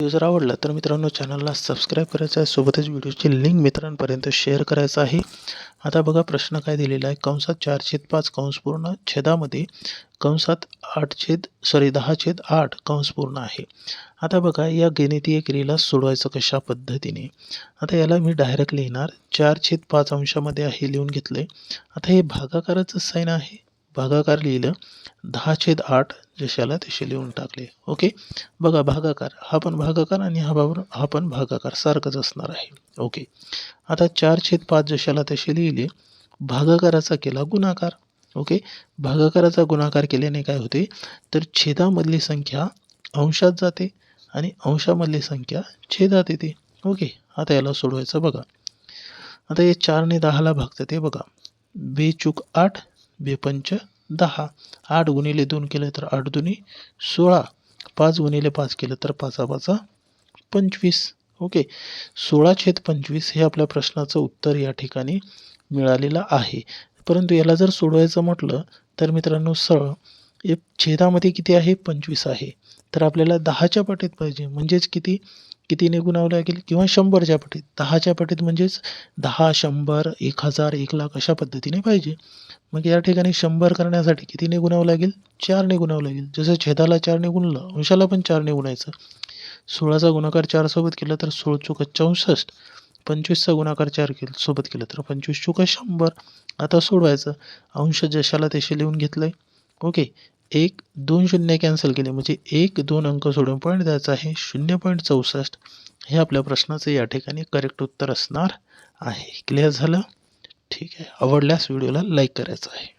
Video जर आवडला तर मित्रांनो चॅनलला सबस्क्राईब करायचं आहे. सोबतच व्हिडिओची लिंक मित्रांपर्यंत शेअर करायचं आहे. आता बघा प्रश्न काय दिलेला आहे. कंसात चार छेद पाच कंसपूर्ण छेदामध्ये कंसात आठ छेद सॉरी दहा छेद आठ कंसपूर्ण आहे. आता बघा या गणितीय क्रियेला सोडवायचं कशा पद्धतीने? आता याला मी डायरेक्ट लिहिणार. चार छेद पाच अंशामध्ये आहे लिहून घेतले आता हे भागाकाराचं साईन आहे. भागाकार लिहिलं. दहा छेद आठ जशाला तसे लिहून टाकले. ओके? बघा भागाकार. हा पण भागाकार आणि हा बाबर हा पण भागाकार. सारखंच असणार आहे. ओके? आता चार छेद पाच जशाला तसे लिहिले भागाकाराचा केला गुणाकार. ओके? भागाकाराचा गुणाकार केल्याने काय होते? तर छेदामधली संख्या अंशात जाते आणि अंशामधली संख्या छेदात येते. ओके? आता याला सोडवायचं बघा. आता हे चारने दहाला भागतं ते बघा. बेचूक आठ बेपंच दहा. आठ गुणिले दोन केलं तर आठ दुनी सोळा. पाच गुणिले पाच केलं तर पाचा पाचा पंचवीस. ओके. सोळा छेद पंचवीस हे आपल्या प्रश्नाचं उत्तर या ठिकाणी मिळालेलं आहे. परंतु याला जर सोडवायचं म्हटलं तर मित्रांनो सरळ छेदामध्ये किती आहे? पंचवीस आहे. तर आपल्याला दहाच्या पटीत पाहिजे. म्हणजेच किती? कितीने गुणावं लागेल किंवा शंभरच्या पटीत. दहाच्या पटीत म्हणजेच दहा शंभर एक हजार एक लाख अशा पद्धतीने पाहिजे. मग या ठिकाणी शंभर करण्यासाठी कितीने गुणावं लागेल? चारने गुणावं लागेल. जसं छेदाला चारने गुणलं अंशाला पण चारने गुणायचं सोळाचा गुणाकार चारसोबत केलं तर सोळ चुका चौसष्ट. पंचवीसचा गुणाकार चार केलं सोबत केलं तर पंचवीस चुका शंभर. आता सोडवायचं. अंश जशाला तसे लिहून घेतलं आहे ओके. एक दोन शून्य कॅन्सल केले. म्हणजे एक दोन अंक सोडून पॉईंट द्यायचा आहे. शून्य पॉईंट चौसष्ट. हे आपल्या प्रश्नाचं या ठिकाणी करेक्ट उत्तर असणार आहे. क्लिअर झालं? ठीक आहे. आवडल्यास व्हिडिओला लाईक करायचं आहे.